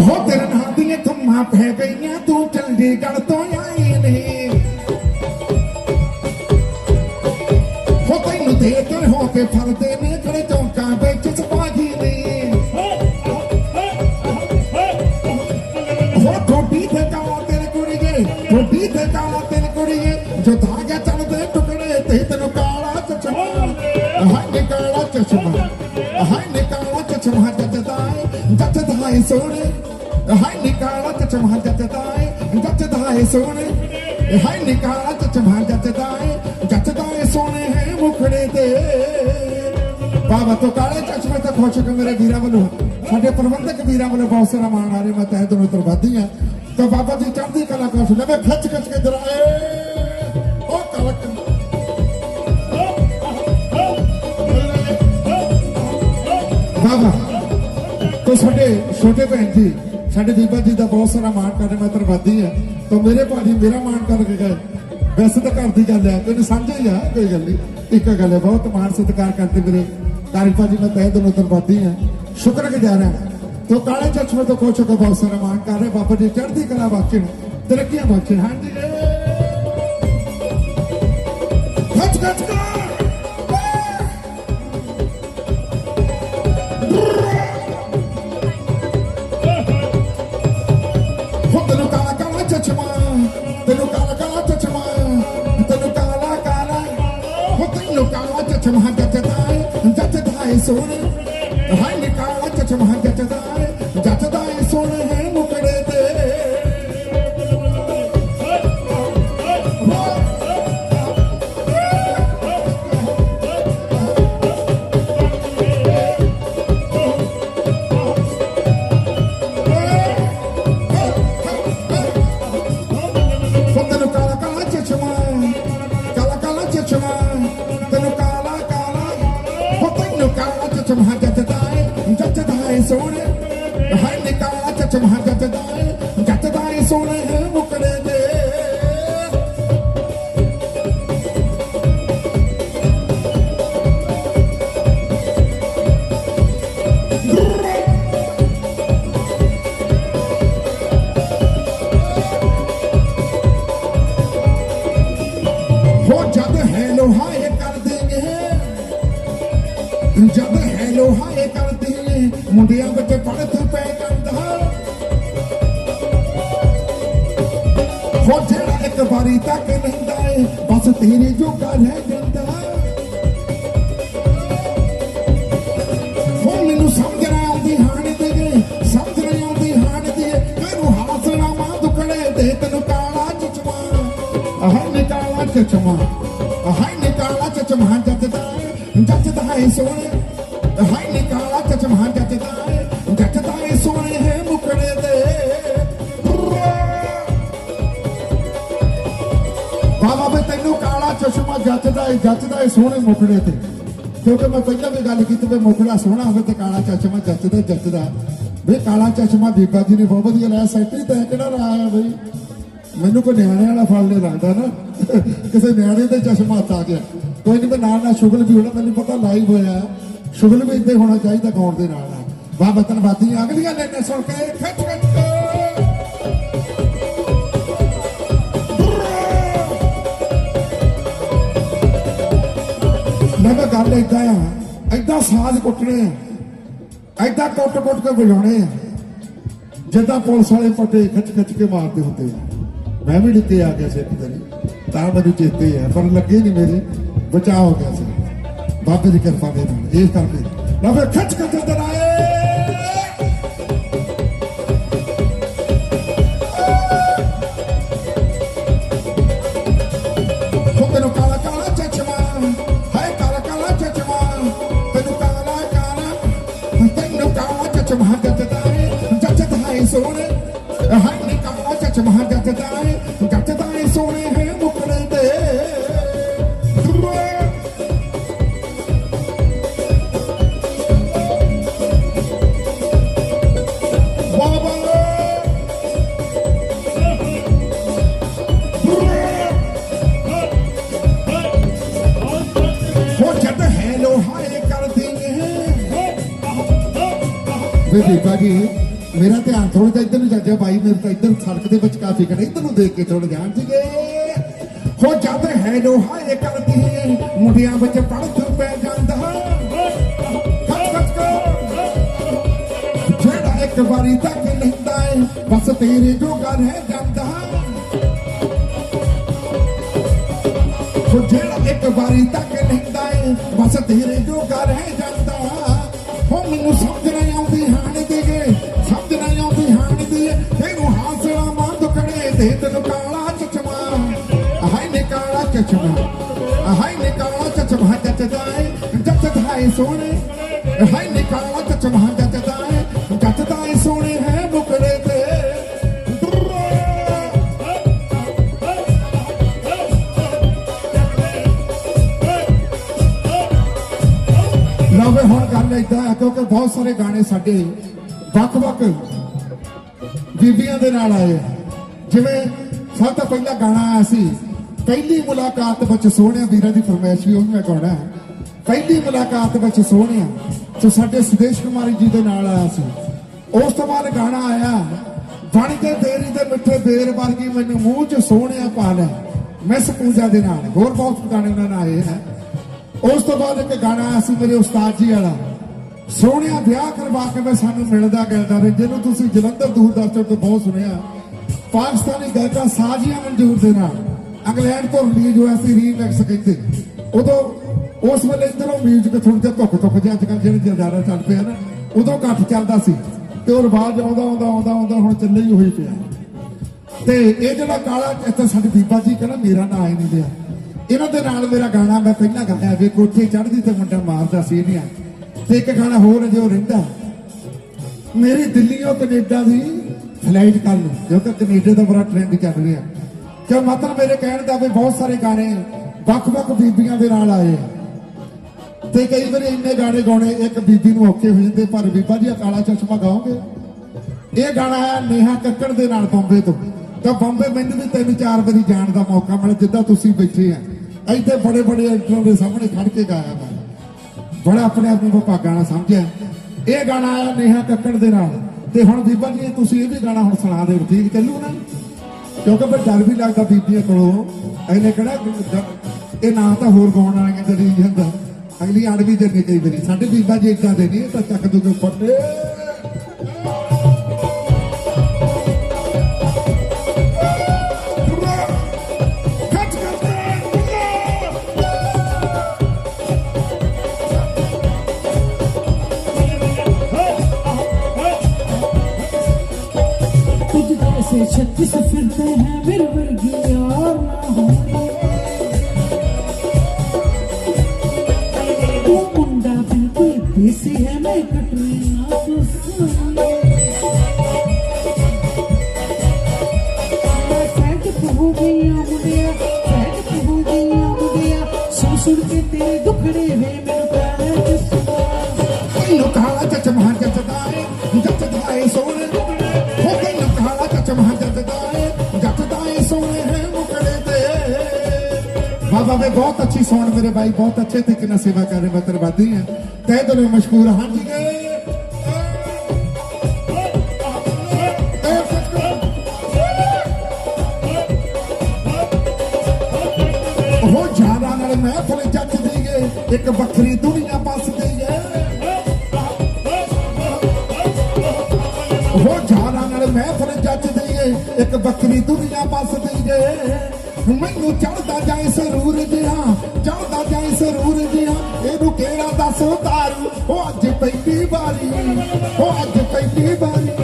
ਉਹ ਤੇਰੇ ਨਾਲ ਦੀਆਂ ਕੰਮਾਂ ਪੈ ਗਈਆਂ, ਤੂੰ ਚੰਡੀਗੜ੍ਹ ਤੋਂ ਆਈ ਨਹੀਂ। ਹੋ ਤੈਨੂੰ ਦੇ ਕੇ ਹੋ ਕੇ ਫਰਦੇ ਨੇ, ਜਿਹੜੇ ਜੱਜਦਾ ਏ ਸੋਹਣੇ ਹਾਏ ਨੀ ਕਾਲਾ ਚਸ਼ਮਾ ਜੱਜਦਾ ਏ। ਜੱਜਦਾ ਏ ਸੋਹਣੇ ਹੈ ਮੁਖੜੇ ਤੇ। ਬਾਬਾ ਤੋਂ ਕਾਲੇ ਚਸ਼ਮੇ ਤੇ ਖੁਸ਼ ਮੇਰੇ ਵੀਰਾਂ ਵੱਲੋਂ ਸਾਡੇ ਪ੍ਰਬੰਧਕ ਵੀਰਾਂ ਵੱਲੋਂ ਬਹੁਤ ਸਾਰਾ ਮਾਣ ਆ ਰਿਹਾ। ਮੈਂ ਤਹਿ ਦਿਲੋਂ ਤਰਵਾਦੀ ਆ ਤਾਂ ਬਾਬਾ ਜੀ ਚੜ੍ਹਦੀ ਕਲਾ ਕਰ ਸੁਣੇ ਮੈਂ ਖਿੱਚ ਕੇ ਦਰਾਏ ਉਹ ਕਲਕ। ਬਾਬਾ, ਤੋ ਸਾਡੇ ਛੋਟੇ ਭੈਣ ਜੀ। ਸਾਡੇ ਬੀਬਾ ਜੀ ਦਾ ਬਹੁਤ ਸਾਰਾ ਮਾਣ ਕਰਦੇ, ਮੈਂ ਤਰਵਾਦੀ ਆ ਤਾਂ ਮੇਰੇ ਭਾਜੀ ਮੇਰਾ ਮਾਣ ਕਰਕੇ ਗਏ। ਵੈਸੇ ਤਾਂ ਘਰ ਦੀ ਗੱਲ ਹੈ ਕੋਈ ਸਮਝੇ ਹੀ ਆ, ਕੋਈ ਗੱਲ ਨਹੀਂ। ਇੱਕ ਗੱਲ ਹੈ, ਬਹੁਤ ਮਾਣ ਸਤਿਕਾਰ ਕਰਦੇ ਮੇਰੇ ਕਾਰੀ ਭਾਜੀ, ਮੈਂ ਤਹਿ ਦਿਲੋਂ ਤਰਵਾਦੀ ਆ ਸ਼ੁਕਰਗੁਜ਼ਾਰ ਹਾਂ। ਤੋ ਕਾਲੇ ਚਸ਼ਮੇ ਤੋਂ ਕੋਚੋ ਕੋ ਬਹੁਤ ਸਾਰਾ ਮਾਣ ਕਰ ਰਹੇ, ਬਾਬਾ ਜੀ, ਚੜ੍ਹਦੀ ਕਲਾ ਬਾਕੀ ਨੂੰ ਤਰੱਕੀਆਂ ਬਖਸ਼ਣ। ਹਾਂਜੀ। ਖੱਚ ਖੱਚ ਚਚਮਾ ਜੱਜਦਾ ਏ ਹੋ ਜਦ ਹੈ ਲੋਹਾ ਇਹ ਕਰ ਦੇਂਗੇ। ਜਦ ਹੈ ਲੋਹਾ ਇਹ ਕਰ ਦੇਂਗੇ, ਮੁੰਡਿਆਂ ਵਿੱਚ ਪੜਤ ਪੈ ਜਾਂਦਾ। ਹੋ ਜਿਹੜਾ ਇੱਕ ਵਾਰੀ ਤੱਕ ਲੈਂਦਾ ਏ, ਬਸ ਤੇਰੇ ਜੋਗਾ ਰਹਿ ਕਾਲਾ ਚਚਮਾ ਹਾਏ ਨੀ ਕਾਲਾ ਜੱਜਦਾ ਏ ਜੱਜਦਾ ਏ ਸੋਹਣੇ ਹਾਏ ਨੀ ਕਾਲਾ ਚਚਮਾ ਜੱਜਦਾ ਏ ਜੱਜਦਾ ਏ ਸੋਹਣੇ ਹੈ ਮੁਕੜੇ ਦੇ ਬਾਬਾ ਵੀ ਤੈਨੂੰ ਕਾਲਾ ਚਸ਼ਮਾ ਜੱਜਦਾ ਏ ਜੱਜਦਾ ਏ ਸੋਹਣੇ ਮੁਕੜੇ ਤੇ ਕਿਉਂਕਿ ਮੈਂ ਪਹਿਲਾਂ ਵੀ ਗੱਲ ਕੀਤੀ ਵੀ ਮੁਕੜਾ ਸੋਹਣਾ ਹੋਵੇ ਤੇ ਕਾਲਾ ਚਸ਼ਮਾ ਜੱਜਦਾ ਜੱਜਦਾ ਵੀ ਕਾਲਾ ਚਸ਼ਮਾ ਬੀਬਾ ਜੀ ਨੇ ਬਹੁਤ ਵਧੀਆ ਲਾਇਆ ਸੈਟੀ ਤੇ ਕਿਹੜਾ ਲਾਇਆ ਬਈ ਮੈਨੂੰ ਕੋਈ ਨਿਆਣੇ ਵਾਲਾ ਫਲ ਨਹੀਂ ਲੱਗਦਾ ਨਾ। ਕਿਸੇ ਨਿਆਣੇ ਤੇ ਚਸ਼ਮਾ ਹੱਥ ਆ ਗਿਆ। ਕੋਈ ਨਹੀਂ ਮੈਂ ਨਾਲ ਨਾਲ ਸ਼ੁਗਲ ਵੀ ਹੋਣਾ, ਮੈਨੂੰ ਪਤਾ ਲਾਈਵ ਹੋਇਆ। ਸ਼ੁਗਲ ਵੀ ਇੱਥੇ ਹੋਣਾ ਚਾਹੀਦਾ ਗਾਉਣ ਦੇ ਨਾਲ ਨਾਲ। ਬਾਬਾ ਧੰਨਵਾਦੀ ਅਗਲੀਆਂ ਲੈਣੇ ਸੁਣ ਕੇ ਖਿੱਚ ਖਿੱਚ ਮੈਂ ਤਾਂ ਗੱਲ ਏਦਾਂ ਆ, ਏਦਾਂ ਸਾਜ਼ ਕੁੱਟਣੇ ਆ, ਏਦਾਂ ਕੁੱਟ ਕੁੱਟ ਕੇ ਵਜਾਉਣੇ ਆ, ਜਿੱਦਾਂ ਪੁਲਿਸ ਵਾਲੇ ਪੱਟੇ ਖਿੱਚ ਖਿੱਚ ਕੇ ਮਾਰਦੇ ਹੁੰਦੇ ਆ। ਮੈਂ ਵੀ ਡਿੱਤੇ ਆ ਗਿਆ ਸੀ ਇੱਕ ਦਿਨ ਤਾਂ ਮੈਨੂੰ ਚੇਤੇ ਆ। ਪਰ ਲੱਗੇ ਨਹੀਂ ਮੇਰੇ। ਬਚਾਅ ਹੋ ਗਿਆ ਸੀ। ਬਾਬੇ ਦੀ ਕਿਰਪਾ ਦੇ ਨਾਲ। ਇਸ ਕਰਕੇ। ਨਾ ਫਿਰ ਖਿੱਚ ਖਿੱਚ ਅੰਦਰ ਵੇ ਬੀਬਾ ਜੀ ਮੇਰਾ ਧਿਆਨ ਥੋੜਾ ਜਿਹਾ ਇੱਧਰ ਨੂੰ ਜਾਂਦੇ ਬਾਈ ਮੇਰੇ ਤਾਂ ਇੱਧਰ ਸੜਕ ਦੇ ਵਿੱਚ ਕਾਫੀ ਖੜੇ ਇੱਧਰ ਨੂੰ ਦੇਖ ਕੇ ਥੋੜਾ ਧਿਆਨ ਸੀਗੇ। ਹੋ ਜਦ ਹੈ ਲੋ ਹਾਏ ਕਰਦੀ, ਮੁੰਡਿਆਂ ਵਿੱਚ ਪੜ ਤੁਰ ਪੈ ਜਾਂਦਾ। ਖੱਚ ਜਿਹੜਾ ਇੱਕ ਵਾਰੀ ਤੱਕ ਲੈਂਦਾ ਏ, ਬਸ ਤੇਰੇ ਜੋਗਾ ਰਹਿ ਜਾਂਦਾ। ਉਹ ਜਿਹੜਾ ਇੱਕ ਵਾਰੀ ਤੱਕ ਲੈਂਦਾ ਏ, ਬਸ ਤੇਰੇ ਜੋਗਾ ਰਹਿ ਜਾਂਦਾ। ਦੁਕੜੇ ਤੇ ਕਾਲਾ ਚਚਮਾ ਹਾਏ ਨੀ ਕਾਲਾ ਚਚਮਾ ਹਾਏ ਨੀ ਕਾਲਾ ਚਚਮਾ ਜੱਜਦਾ ਏ ਜੱਜਦਾ ਏ ਸੋਹਣੇ। ਹਾਏ ਨੀ ਕਾਲਾ ਚਚਮਾ ਜੱਜਦਾ ਏ ਜੱਜਦਾ ਏ ਸੋਹਣੇ ਹੈ ਮੁਕੜੇ ਤੇ। ਲਵੇ ਹੁਣ ਗੱਲ ਏਦਾਂ ਹੈ ਕਿਉਂਕਿ ਬਹੁਤ ਸਾਰੇ ਗਾਣੇ ਸਾਡੇ ਵੱਖ-ਵੱਖ ਬੀਬੀਆਂ ਦੇ ਨਾਲ ਆਏ ਆ। ਜਿਵੇਂ ਸਭ ਤੋਂ ਪਹਿਲਾ ਗਾਣਾ ਆਇਆ ਸੀ, ਪਹਿਲੀ ਮੁਲਾਕਾਤ ਵਿੱਚ ਸੋਹਣਿਆ ਵੀਰਾਂ ਦੀ ਫਰਮਾਇਸ਼ ਵੀ ਉਹ ਮੈਂ ਗਾਉਣਾ ਹੈ। ਪਹਿਲੀ ਮੁਲਾਕਾਤ ਵਿੱਚ ਸੋਹਣਿਆ ਜੋ ਸਾਡੇ ਸੁਦੇਸ਼ ਕੁਮਾਰੀ ਜੀ ਦੇ ਨਾਲ ਆਇਆ ਸੀ। ਉਸ ਤੋਂ ਬਾਅਦ ਗਾਣਾ ਆਇਆ ਬਣ ਕੇ ਤੇਰੀ ਤੇ ਮਿੱਠੇ ਬੇਰ ਵਰਗੀ ਮੈਨੂੰ ਮੂੰਹ 'ਚ ਸੋਹਣਿਆ ਪਾ ਲੈ। ਮਿਸ ਪੂਜਾ ਦੇ ਨਾਲ। ਹੋਰ ਬਹੁਤ ਗਾਣੇ ਉਹਨਾਂ ਨਾਲ ਆਏ ਹੈ। ਉਸ ਤੋਂ ਬਾਅਦ ਇੱਕ ਗਾਣਾ ਆਇਆ ਸੀ ਮੇਰੇ ਉਸਤਾਦ ਜੀ ਵਾਲਾ, ਸੋਹਣਿਆ ਵਿਆਹ ਕਰਵਾ ਕੇ ਮੈਂ ਸਾਨੂੰ ਮਿਲਦਾ ਗਿਲਦਾ ਰਹੇ, ਜਿਹਨੂੰ ਤੁਸੀਂ ਜਲੰਧਰ ਦੂਰਦਰਸ਼ਨ ਤੋਂ ਬਹੁਤ ਸੁਣਿਆ। ਪਾਕਿਸਤਾਨੀ ਗਾਇਕਾ ਸਾਜੀਆ ਮਨਜੂਰ ਦੇ ਨਾਲ ਇੰਗਲੈਂਡ ਤੋਂ ਰਿਲੀਜ਼ ਹੋਇਆ ਸੀ ਰੀਮੈਕਸ ਕਹਿੰਦੇ ਉਦੋਂ ਉਸ ਵੇਲੇ ਇਧਰੋਂ ਮਿਊਜ਼ਿਕ ਥੋੜਾ ਜਿਹਾ ਧੁੱਖ ਧੁੱਖ ਜਿਹਾ ਅੱਜ ਕੱਲ੍ਹ ਜਿਹੜੇ ਜਲਦਾਰਾ ਚੱਲ ਪਿਆ ਨਾ, ਉਦੋਂ ਘੱਟ ਚੱਲਦਾ ਸੀ ਤੇ ਉਹ ਰਿਵਾਜ ਆਉਂਦਾ ਆਉਂਦਾ ਆਉਂਦਾ ਆਉਂਦਾ, ਹੁਣ ਚੱਲੇ ਹੀ ਹੋਈ ਪਿਆ। ਤੇ ਇਹ ਜਿਹੜਾ ਕਾਲਾ ਇੱਥੇ ਸਾਡੀ ਬੀਬਾ ਜੀ ਕਹਿੰਦਾ, ਮੇਰਾ ਨਾਂ ਆਈ ਨਹੀਂ ਲਿਆ। ਇਹਨਾਂ ਦੇ ਨਾਲ ਮੇਰਾ ਗਾਣਾ ਮੈਂ ਪਹਿਲਾਂ ਗਾਇਆ ਵੇ ਕੋਠੇ ਚੜ੍ਹਦੀ ਤੇ ਮੁੰਡਾ ਮਾਰਦਾ ਸੀ ਇਹਨੀਆਂ ਤੇ ਇੱਕ ਗਾਣਾ ਹੋਰ ਹੈ ਜੋ ਰਹਿੰਦਾ। ਮੇਰੀ ਦਿੱਲੀੋਂ ਕੈਨੇਡਾ ਦੀ ਫਲਾਈਟ ਕੱਲ ਨੂੰ ਕਿਉਂਕਿ ਕੈਨੇਡਾ ਦਾ ਬੜਾ ਟ੍ਰੈਂਡ ਚੱਲ ਰਿਹਾ ਕਿ ਮਤਲਬ ਮੇਰੇ ਕਹਿਣ ਦਾ ਵੀ ਬਹੁਤ ਸਾਰੇ ਗਾਣੇ ਵੱਖ-ਵੱਖ ਬੀਬੀਆਂ ਦੇ ਨਾਲ ਆਏ ਆ। ਤੇ ਕਈ ਵਾਰੀ ਇੰਨੇ ਗਾਣੇ ਗਾਉਣੇ ਇੱਕ ਬੀਬੀ ਨੂੰ ਔਖੇ ਹੋ ਜਾਂਦੇ, ਪਰ ਬੀਬਾ ਜੀ ਆਹ ਕਾਲਾ ਚਸ਼ਮਾ ਗਾਓਗੇ? ਇਹ ਗਾਣਾ ਆਇਆ ਨੇਹਾ ਕੱਕੜ ਦੇ ਨਾਲ ਬੰਬੇ ਤੋਂ। ਤਾਂ ਬੰਬੇ ਮੈਨੂੰ ਵੀ ਤਿੰਨ ਚਾਰ ਵਾਰੀ ਜਾਣ ਦਾ ਮੌਕਾ ਮਿਲਿਆ, ਜਿੱਦਾਂ ਤੁਸੀਂ ਬੈਠੇ ਆ। ਇੱਥੇ ਬੜੇ ਬੜੇ ਐਕਟਰਾਂ ਦੇ ਸਾਹਮਣੇ ਖੜ ਕੇ ਗਾਇਆ ਮੈਂ। ਬੜਾ ਆਪਣੇ ਆਪ ਨੂੰ ਵਿਭਾਗਾਂ ਨਾਲ ਸਮਝਿਆ। ਇਹ ਗਾਣਾ ਆਇਆ ਨੇਹਾ ਕੱਕੜ ਦੇ ਨਾਲ। ਤੇ ਹੁਣ ਬੀਬਾ ਜੀ, ਤੁਸੀਂ ਇਹ ਵੀ ਗਾਣਾ ਹੁਣ ਸੁਣਾ ਦਿਓ, ਠੀਕ ਚੱਲੂ ਨਾ? ਕਿਉਂਕਿ ਫਿਰ ਡਰ ਵੀ ਲੱਗਦਾ ਬੀਬੀਆਂ ਕੋਲੋਂ। ਇਹਨੇ ਕਿਹੜਾ ਇਹ ਨਾਂ ਤਾਂ ਹੋਰ ਗਾਉਣ ਵਾਲੀਆਂ ਤੇ ਨਹੀਂ ਹੁੰਦਾ ਅਗਲੀ ਅੜ ਵੀ ਦਿੰਦੀ ਕਈ ਵਾਰੀ। ਸਾਡੇ ਬੀਬਾ ਜੀ ਇਦਾਂ ਦੇ ਨਹੀਂ ਤਾਂ ਚੱਕ ਦੂਗੇ ਫੱਟੇ बिल्कुल देसी है मैं कटरीना तो ਵੇ ਬਹੁਤ ਮੇਰੇ ਭਾਈ, ਬਹੁਤ ਅੱਛੇ ਤਰੀਕੇ ਨਾਲ ਸੇਵਾ ਕਰ ਰਹੇ ਬਤਰਵਾਦੀ ਹਾਂ ਤੈ ਦਿਲੋਂ ਮਸ਼ਕੂਰ ਹਾਂ ਜੀ ਗਏ। ਉਹ ਜਾਣਾ ਨਾਲ ਮੈਂ ਮਹਿਫਲ ਜੱਜਦੀ ਏ, ਇੱਕ ਵੱਖਰੀ ਦੁਨੀਆ ਬਸਦੀ ਏ। ਉਹ ਜਾਣਾ ਨਾਲ ਮੈਂ ਮਹਿਫਲ ਜੱਜਦੀ ਏ, ਇੱਕ ਵੱਖਰੀ ਦੁਨੀਆ ਬਸਦੀ ਏ। ਮੈਨੂੰ ਚੜਦਾ ਜਾਏ ਸਰੂਰ ਜਿਹਾ ਚੜਦਾ ਜਾਏ ਸਰੂਰ ਜਿਹਾ। ਇਹਨੂੰ ਕਿਹੜਾ ਦੱਸ ਉਤਾਰੂ ਉਹ ਅੱਜ ਪੈਂਦੀ ਵਾਰੀ, ਉਹ ਅੱਜ ਪਹਿਲੀ ਵਾਰੀ।